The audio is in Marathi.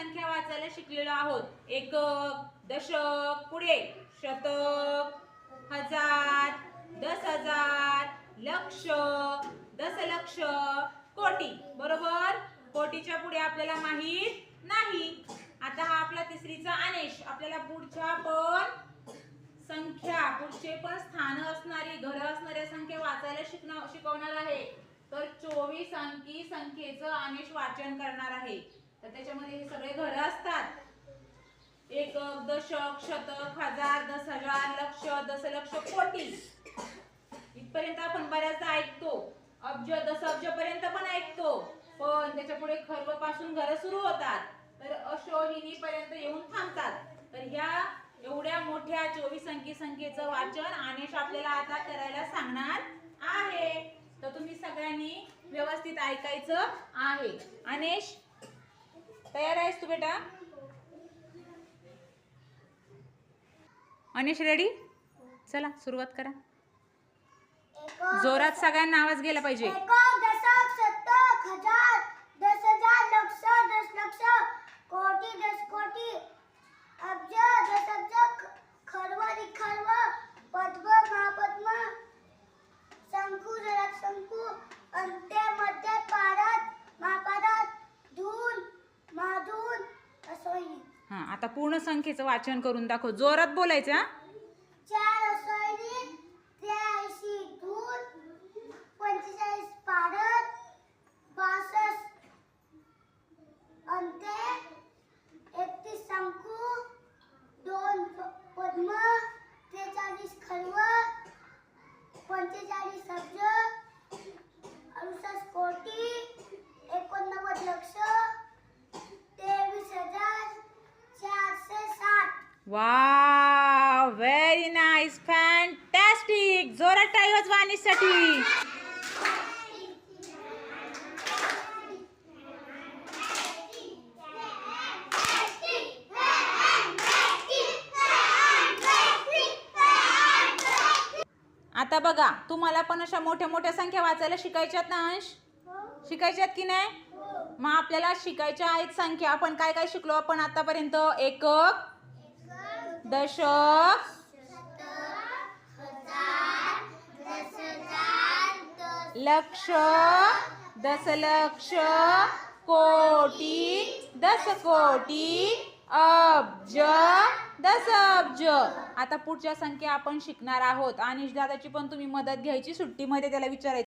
शिकलेलो आहोत. एकक दशक पुढे. शतक हजार दस हजार लक्ष दशलक्ष कोटी. बरोबर? कोटीच्या पुढे आपल्याला माहीत नाही. आता हा आपला तिसरीचा अनेश आपल्याला पुढच्या पण संख्या पुढचे पण स्थान असणारी घर असणाऱ्या संख्या वाचायला शिकणार शिकवणार आहे. तर चोवीस अंकी संख्येचं अनेश वाचन करणार आहे. तर त्याच्यामध्ये हे सगळे घर असतात. एकक दशक शतक हजार दस हजार लक्ष दशलक्ष कोटी. इथपर्यंत आपण बऱ्याचदा ऐकतो. अब्ज दशअब्ज पर्यंत पण ऐकतो. पण त्याच्या पुढे खर्वपासून घर सुरू होतात. तर अशोहिनी पर्यंत येऊन थांबतात. तर ह्या एवढ्या मोठ्या चोवीस अंकी संख्येचं वाचन आनेश आपल्याला आता करायला सांगणार आहे. तर तुम्ही सगळ्यांनी व्यवस्थित ऐकायचं आहे. आनेश तयार आहेस तू बेटा? अनिश रेडी चला सुरुवात करा. जोरात सगळ्यांना आवाज गेला पाहिजे एकक दशक शतक हजार दस हजार लक्ष दस लक्ष कोटी दस कोटी अब्ज दस अब्ज खर्व खर्व पद्म महापद्म शंकू जलक शंकू अंत्य मध्य पारत महापारत धून माधून असोही हा आता पूर्ण संख्येचं वाचन करून दाखव. जोरात बोलायचं हा? चार असोही पंचेचाळीस अब्ज वा व्हेरी नाईस फॅन्टॅस्टिक जोरात टाळी वाजवा अनिशसाठी आता बघा तुम्हाला पण अशा मोठ्या मोठ्या संख्या वाचायला शिकायच्यात ना अंश? शिकायच्यात की नाही? मग आपल्याला शिकायच्या आहेत संख्या. आपण काय काय शिकलो? आपण आतापर्यंत एकक दशक लक्ष दशलक्ष कोटी दस कोटी अब्ज दशअब्ज. आता पुढच्या संख्या आपण शिकणार आहोत. आणि दादाची पण तुम्ही मदत घ्यायची. सुट्टीमध्ये त्याला विचारायचं.